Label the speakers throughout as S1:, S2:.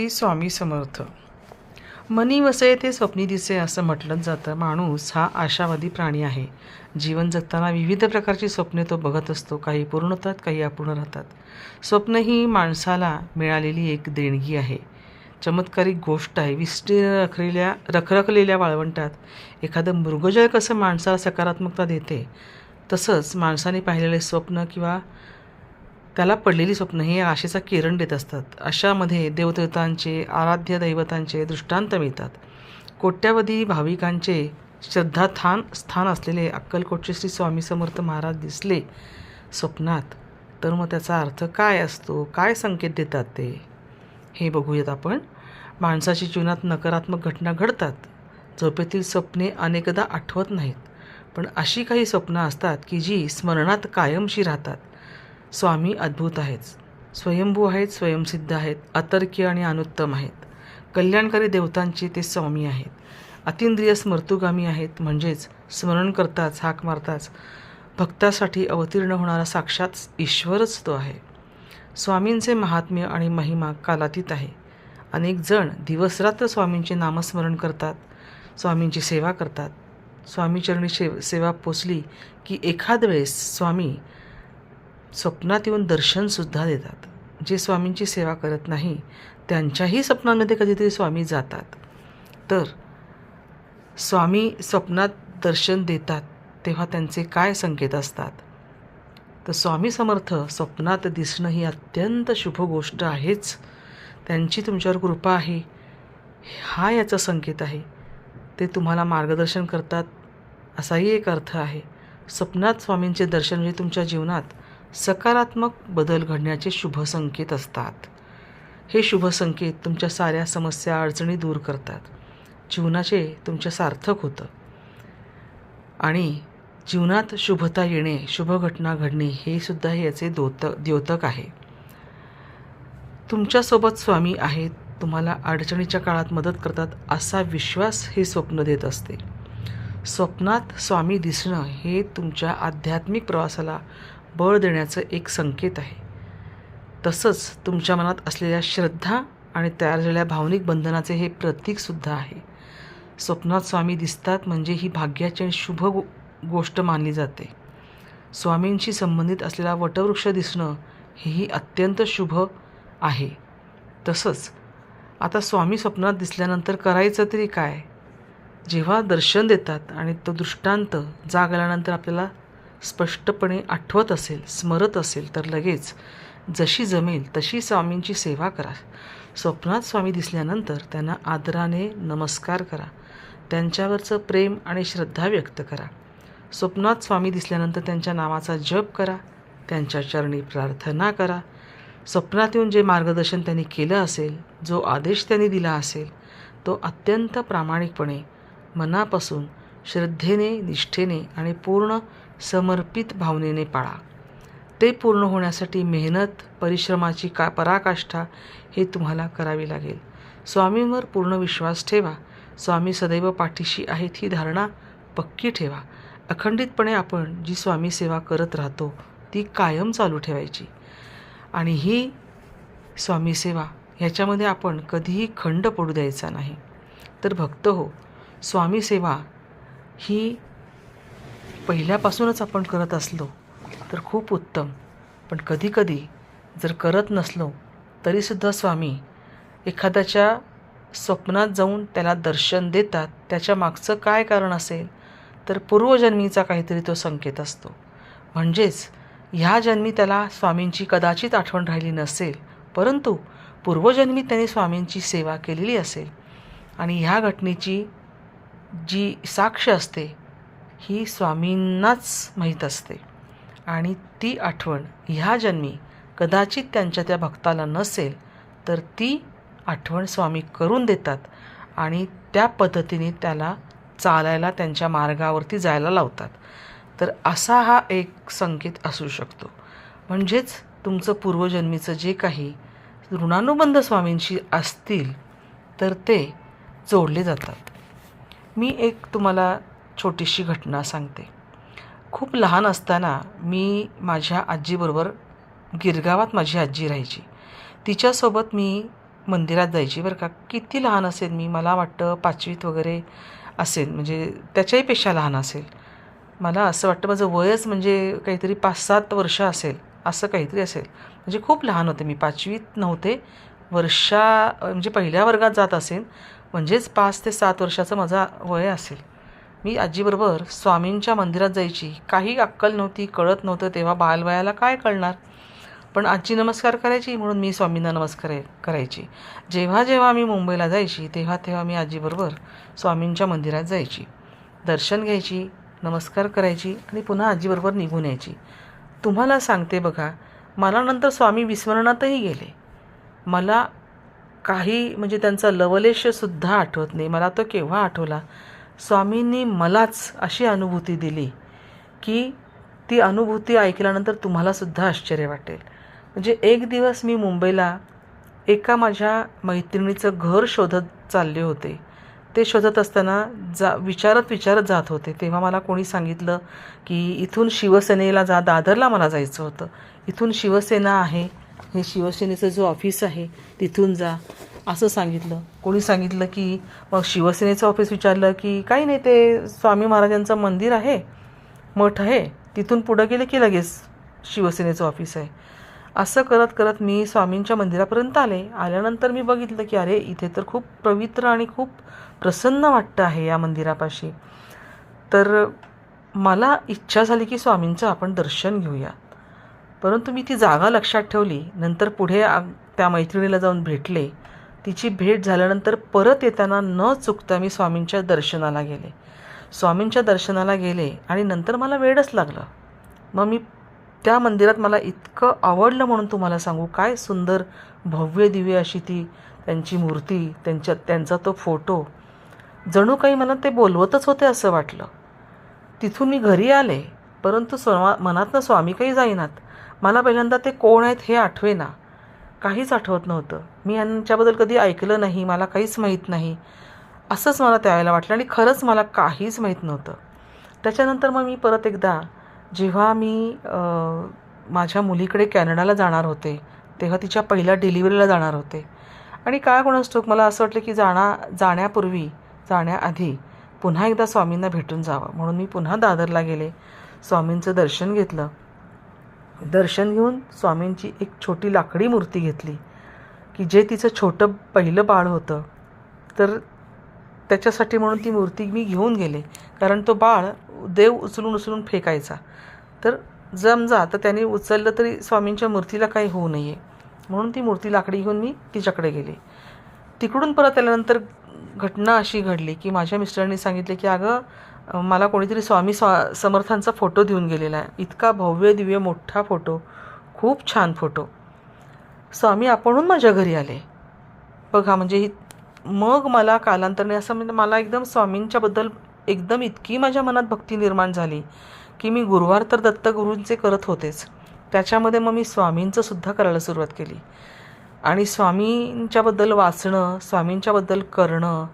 S1: श्री स्वामी समर्थ. मनी वसे ते स्वप्नी दिसे असं म्हटलंच जातं. माणूस हा आशावादी प्राणी आहे. जीवन जगताना विविध प्रकारची स्वप्ने तो बघत असतो. काही पूर्ण होतात काही अपूर्ण राहतात. स्वप्न ही माणसाला मिळालेली एक देणगी आहे. चमत्कारिक गोष्ट आहे. विस्तीर्ण रखलेल्या रखरखलेल्या वाळवंटात एखादं मृगजळ कसं माणसाला सकारात्मकता देते? तसंच माणसाने पाहिलेले स्वप्न किंवा त्याला पडलेली स्वप्न हे आशेचा किरण देत असतात. अशामध्ये देवदेवतांचे आराध्य दैवतांचे दृष्टांत मिळतात. कोट्यावधी भाविकांचे श्रद्धाथान स्थान असलेले अक्कलकोटचे श्री स्वामी समर्थ महाराज दिसले स्वप्नात. तर मग त्याचा अर्थ काय असतो? काय संकेत देतात ते? हे बघूयात आपण. माणसाच्या जीवनात नकारात्मक घटना घडतात. झोपेतील स्वप्ने अनेकदा आठवत नाहीत. पण अशी काही स्वप्न असतात की जी स्मरणात कायमशी राहतात. स्वामी अद्भुत आहेच स्वयंभू आहेत स्वयंसिद्ध आहेत अतर्कीय आणि अनुत्तम आहेत. कल्याणकारी देवतांचे ते स्वामी आहेत. अतिंद्रिय स्मर्तुगामी आहेत म्हणजेच स्मरण करताच हाक मारताच. भक्तासाठी अवतीर्ण होणारा साक्षात ईश्वरच तो आहे. स्वामींचे महात्म्य आणि महिमा कालातीत आहे. अनेक जण दिवसरात्र स्वामींचे नामस्मरण करतात स्वामींची सेवा करतात. स्वामीचरणी शे सेवा पोचली की एखाद वेळेस स्वामी स्वप्नात येऊन दर्शनसुद्धा देतात. जे स्वामींची सेवा करत नाही त्यांच्याही स्वप्नांमध्ये कधीतरी स्वामी जातात. तर स्वामी स्वप्नात दर्शन देतात तेव्हा त्यांचे काय संकेत असतात? तर स्वामी समर्थ स्वप्नात दिसणं ही अत्यंत शुभ गोष्ट आहेच. त्यांची तुमच्यावर कृपा आहे. हा याचा संकेत आहे. ते तुम्हाला मार्गदर्शन करतात असाही एक अर्थ आहे. स्वप्नात स्वामींचे दर्शन म्हणजे तुमच्या जीवनात सकारात्मक बदल घडण्याचे शुभ संकेत असतात. हे शुभ संकेत तुमच्या साऱ्या समस्या अडचणी दूर करतात. जीवनाचे तुमच्या सार्थक होतं. आणि जीवनात शुभता येणे शुभ घटना घडणे हे सुद्धा याचे दोत द्योतक आहे. तुमच्यासोबत स्वामी आहेत तुम्हाला अडचणीच्या काळात मदत करतात असा विश्वास हे स्वप्न देत असते. स्वप्नात स्वामी दिसणं हे तुमच्या आध्यात्मिक प्रवासाला बळ देण्याचं एक संकेत आहे. तसंच तुमच्या मनात असलेल्या श्रद्धा आणि तयार झालेल्या भावनिक बंधनाचे हे प्रतीकसुद्धा आहे. स्वप्नात स्वामी दिसतात म्हणजे ही भाग्याची आणि शुभ गो गोष्ट मानली जाते. स्वामींशी संबंधित असलेला वटवृक्ष दिसणं हेही अत्यंत शुभ आहे. तसंच आता स्वामी स्वप्नात दिसल्यानंतर करायचं तरी काय? जेव्हा दर्शन देतात आणि तो दृष्टांत जाग आल्यानंतर आपल्याला स्पष्टपणे आठवत असेल स्मरत असेल तर लगेच जशी जमेल तशी स्वामींची सेवा करा. स्वप्नात स्वामी दिसल्यानंतर त्यांना आदराने नमस्कार करा. त्यांच्यावरचं प्रेम आणि श्रद्धा व्यक्त करा. स्वप्नात स्वामी दिसल्यानंतर त्यांच्या नावाचा जप करा. त्यांच्या चरणी प्रार्थना करा. स्वप्नात येऊन जे मार्गदर्शन त्यांनी केलं असेल जो आदेश त्यांनी दिला असेल तो अत्यंत प्रामाणिकपणे मनापासून श्रद्धेने निष्ठेने आणि पूर्ण समर्पित भावनेने पाळा. ते पूर्ण होण्यासाठी मेहनत परिश्रमाची का पराकाष्ठा हे तुम्हाला करावी लागेल. स्वामींवर पूर्ण विश्वास ठेवा. स्वामी सदैव पाठीशी आहेत ही धारणा पक्की ठेवा. अखंडितपणे आपण जी स्वामी सेवा करत राहतो ती कायम चालू ठेवायची. आणि ही स्वामी सेवा ह्याच्यामध्ये आपण कधीही खंड पडू द्यायचा नाही. तर भक्त हो स्वामी सेवा ही पहिल्यापासूनच आपण करत असलो तर खूप उत्तम. पण कधीकधी जर करत नसलो तरीसुद्धा स्वामी एखाद्याच्या स्वप्नात जाऊन त्याला दर्शन देतात त्याच्या मागचं काय कारण असेल तर पूर्वजन्मीचा काहीतरी तो संकेत असतो. म्हणजेच ह्या जन्मी त्याला स्वामींची कदाचित आठवण राहिली नसेल परंतु पूर्वजन्मी त्यांनी स्वामींची सेवा केलेली असेल. आणि ह्या घटनेची जी साक्ष असते ही स्वामींनाच माहीत असते. आणि ती आठवण ह्या जन्मी कदाचित त्यांच्या त्या भक्ताला नसेल तर ती आठवण स्वामी करून देतात आणि त्या पद्धतीने त्याला चालायला त्यांच्या मार्गावरती जायला लावतात. तर असा हा एक संकेत असू शकतो. म्हणजेच तुमचं पूर्वजन्मीचं जे काही ऋणानुबंध स्वामींशी असतील तर ते जोडले जातात. मी एक तुम्हाला छोटीशी घटना सांगते. खूप लहान असताना मी माझ्या आजीबरोबर गिरगावात माझी आजी राहायची. तिच्यासोबत मी मंदिरात जायची बरं का. किती लहान असेल मी मला वाटतं पाचवीत वगैरे असेल. म्हणजे त्याच्याही पेक्षा लहान असेल. मला असं वाटतं माझं वयच म्हणजे काहीतरी पाच सात वर्ष असेल. असं काहीतरी असेल. म्हणजे खूप लहान होते मी. पाचवीत नव्हते. वर्षा म्हणजे पहिल्या वर्गात जात असेल म्हणजेच पाच ते सात वर्षाचं माझा वय असेल. मी आजीबरोबर स्वामींच्या मंदिरात जायची. काही अक्कल नव्हती कळत नव्हतं तेव्हा बालवयाला काय कळणार? पण आजी नमस्कार करायची म्हणून मी स्वामींना नमस्कार करायची. जेव्हा जेव्हा मी मुंबईला जायची तेव्हा तेव्हा मी आजीबरोबर स्वामींच्या मंदिरात जायची. दर्शन घ्यायची नमस्कार करायची आणि पुन्हा आजीबरोबर निघून यायची. तुम्हाला सांगते बघा मला नंतर स्वामी विस्मरणातही गेले. मला काही म्हणजे त्यांचा लवलेशसुद्धा आठवत नाही. मला तो केव्हा आठवला? स्वामींनी मलाच अशी अनुभूती दिली की ती अनुभूती ऐकल्यानंतर तुम्हालासुद्धा आश्चर्य वाटेल. म्हणजे एक दिवस मी मुंबईला एका माझ्या मैत्रिणीचं घर शोधत चालले होते. ते शोधत असताना जा विचारत विचारत जात होते. तेव्हा मला कोणी सांगितलं की इथून शिवसेनेला जा दादरला मला जायचं होतं. इथून शिवसेना आहे हे शिवसेनेचं जो ऑफिस आहे तिथून जा. असं सांगितलं. कोणी सांगितलं की मग शिवसेनेचं ऑफिस विचारलं की काही नाही ते स्वामी महाराजांचं मंदिर आहे मठ आहे तिथून पुढं गेलं की लगेच शिवसेनेचं ऑफिस आहे. असं करत करत मी स्वामींच्या मंदिरापर्यंत आले. आल्यानंतर मी बघितलं की अरे इथे तर खूप पवित्र आणि खूप प्रसन्न वाटतं आहे या मंदिरापाशी. तर मला इच्छा झाली की स्वामींचं आपण दर्शन घेऊया. परंतु मी ती जागा लक्षात ठेवली. नंतर पुढे त्या मैत्रिणीला जाऊन भेटले. तिची भेट झाल्यानंतर परत येताना न चुकता मी स्वामींच्या दर्शनाला गेले. स्वामींच्या दर्शनाला गेले आणि नंतर मला वेळच लागलं. मग मी त्या मंदिरात मला इतकं आवडलं म्हणून तुम्हाला सांगू काय सुंदर भव्य दिव्य अशी ती त्यांची मूर्ती त्यांच्या त्यांचा तो फोटो. जणू काही मला ते बोलवतच होते असं वाटलं. तिथून मी घरी आले परंतु स्वा मनातनं स्वामी काही जाईनात. मला पहिल्यांदा ते कोण आहेत हे आठवेना. काहीच आठवत नव्हतं. मी यांच्याबद्दल कधी ऐकलं नाही मला काहीच माहीत नाही असंच मला त्यावेळेला वाटलं आणि खरंच मला काहीच माहीत नव्हतं. त्याच्यानंतर मग मी परत एकदा जेव्हा मी माझ्या मुलीकडे कॅनडाला जाणार होते तेव्हा तिच्या पहिल्या डिलिव्हरीला जाणार होते. आणि काय कोणास मला असं वाटलं की जाणा जाण्यापूर्वी जाण्याआधी पुन्हा एकदा स्वामींना भेटून जावं. म्हणून मी पुन्हा दादरला गेले. स्वामींचं दर्शन घेतलं. दर्शन घेऊन स्वामींची एक छोटी लाकडी मूर्ती घेतली की जे तिचं छोटं पहिलं बाळ होतं. तर त्याच्यासाठी म्हणून ती मूर्ती मी घेऊन गेले कारण तो बाळ देव उचलून उचलून फेकायचा. तर जमजा तर त्याने उचललं तरी स्वामींच्या मूर्तीला काही होऊ नये. म्हणून ती मूर्ती लाकडी घेऊन मी तिच्याकडे गेले. तिकडून परत आल्यानंतर घटना अशी घडली की माझ्या मिस्टरांनी सांगितले की अगं मला कोणीतरी स्वामी स्वा समर्थांचा फोटो देऊन गेलेला आहे. इतका भव्य दिव्य मोठा फोटो. खूप छान फोटो. स्वामी आपणहून माझ्या घरी आले. बघा म्हणजे ही मग मला कालांतराने असं म्हणजे मला एकदम स्वामींच्याबद्दल एकदम इतकी माझ्या मनात भक्ती निर्माण झाली की मी गुरुवार तर दत्तगुरूंचे करत होतेच. त्याच्यामध्ये मग मी स्वामींचं सुद्धा करायला सुरुवात केली. आणि स्वामींच्याबद्दल वाचणं स्वामींच्याबद्दल करणं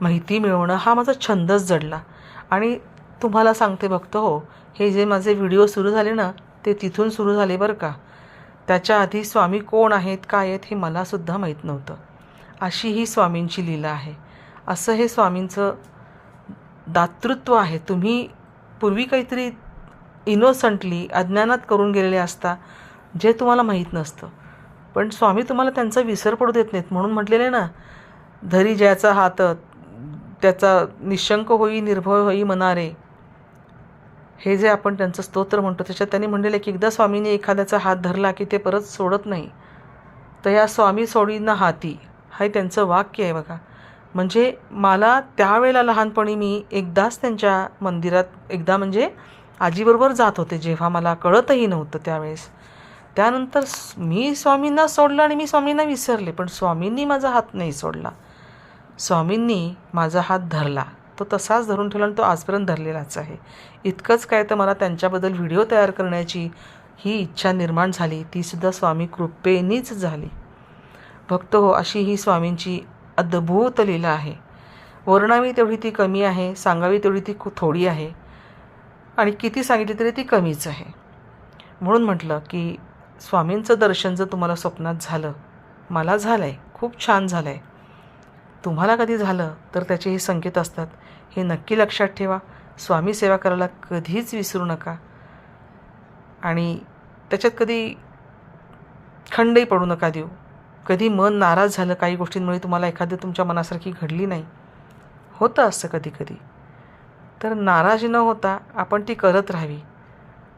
S1: माहिती मिळवणं हा माझा छंदच जडला. आणि तुम्हाला सांगते बघतो हो हे जे माझे व्हिडिओ सुरू झाले ना ते तिथून सुरू झाले बरं का. त्याच्या आधी स्वामी कोण आहेत काय आहेत हे मलासुद्धा माहीत नव्हतं. अशी ही स्वामींची लीला आहे. असं हे स्वामींचं दातृत्व आहे. तुम्ही पूर्वी काहीतरी इनोसंटली अज्ञानात करून गेलेले असता जे तुम्हाला माहीत नसतं. पण स्वामी तुम्हाला त्यांचा विसर पडू देत नाहीत. म्हणून म्हटलेले ना धरी ज्याचा हातत त्याचा निशंक होई निर्भय होई मनारे. हे जे आपण त्यांचं स्तोत्र म्हणतो त्याच्यात त्यांनी म्हणलेलं की एकदा स्वामीने एखाद्याचा हात धरला की ते परत सोडत नाही. तर या स्वामी सोडींना हाती हे त्यांचं वाक्य आहे बघा. म्हणजे मला त्यावेळेला लहानपणी मी एकदाच त्यांच्या मंदिरात एकदा म्हणजे आजीबरोबर जात होते जेव्हा मला कळतही नव्हतं त्यावेळेस. त्यानंतर मी स्वामींना सोडलं आणि मी स्वामींना विसरले पण स्वामींनी माझा हात नाही सोडला. स्वामींनी माझा हात धरला. तो तसाच धरून ठेवला आणि तो आजपर्यंत धरलेलाच आहे. इतकंच काय तर मला त्यांच्याबद्दल व्हिडिओ तयार करण्याची ही इच्छा निर्माण झाली. तीसुद्धा स्वामी कृपेनीच झाली. भक्त हो अशी ही स्वामींची अद्भुत लीला आहे. वर्णावी तेवढी ती कमी आहे सांगावी तेवढी ती खूप थोडी आहे. आणि किती सांगितली तरी ती कमीच आहे. म्हणून म्हटलं की स्वामींचं दर्शन जर तुम्हाला स्वप्नात झालं मला झालं आहे खूप छान झालं आहे तुम्हाला कधी झालं तर त्याचे हे संकेत असतात. हे नक्की लक्षात ठेवा. स्वामी सेवा करायला कधीच विसरू नका. आणि त्याच्यात कधी खंडही पडू नका देऊ. कधी मन नाराज झालं काही गोष्टींमुळे तुम्हाला एखादं तुमच्या मनासारखी घडली नाही. होतं असं कधी कधी. तर नाराज न होता आपण ती करत राहावी.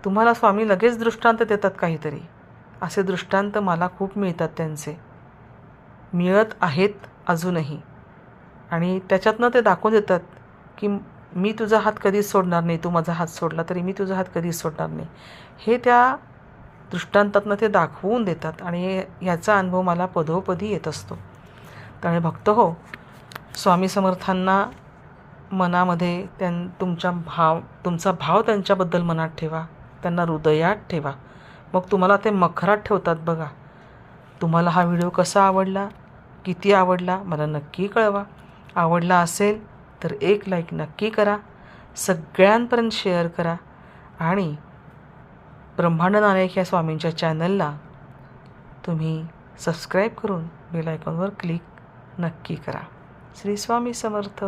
S1: तुम्हाला स्वामी लगेच दृष्टांत देतात काहीतरी. असे दृष्टांत मला खूप मिळतात त्यांचे. मिळत आहेत अजूनही. आणि त्याच्यातनं ते दाखवून देतात की मी तुझा हात कधीच सोडणार नाही तू माझा हात सोडला तरी मी तुझा हात कधीच सोडणार नाही. हे त्या दृष्टांतातनं ते दाखवून देतात आणि याचा अनुभव मला पदोपदी येत असतो. त्यामुळे भक्त हो स्वामी समर्थांना मनामध्ये त्यां तुमच्या भाव तुमचा भाव त्यांच्याबद्दल मनात ठेवा त्यांना हृदयात ठेवा. मग तुम्हाला ते मखरात ठेवतात बघा. तुम्हाला हा व्हिडिओ कसा आवडला किती आवडला मला नक्की कळवा. आवडला असेल तर एक लाईक नक्की करा. सगळ्यांपर्यंत शेअर करा. आणि ब्रह्मांड नानायक या स्वामींच्या चॅनलला तुम्ही सबस्क्राईब करून बेल आयकॉनवर क्लिक नक्की करा. श्री स्वामी समर्थ.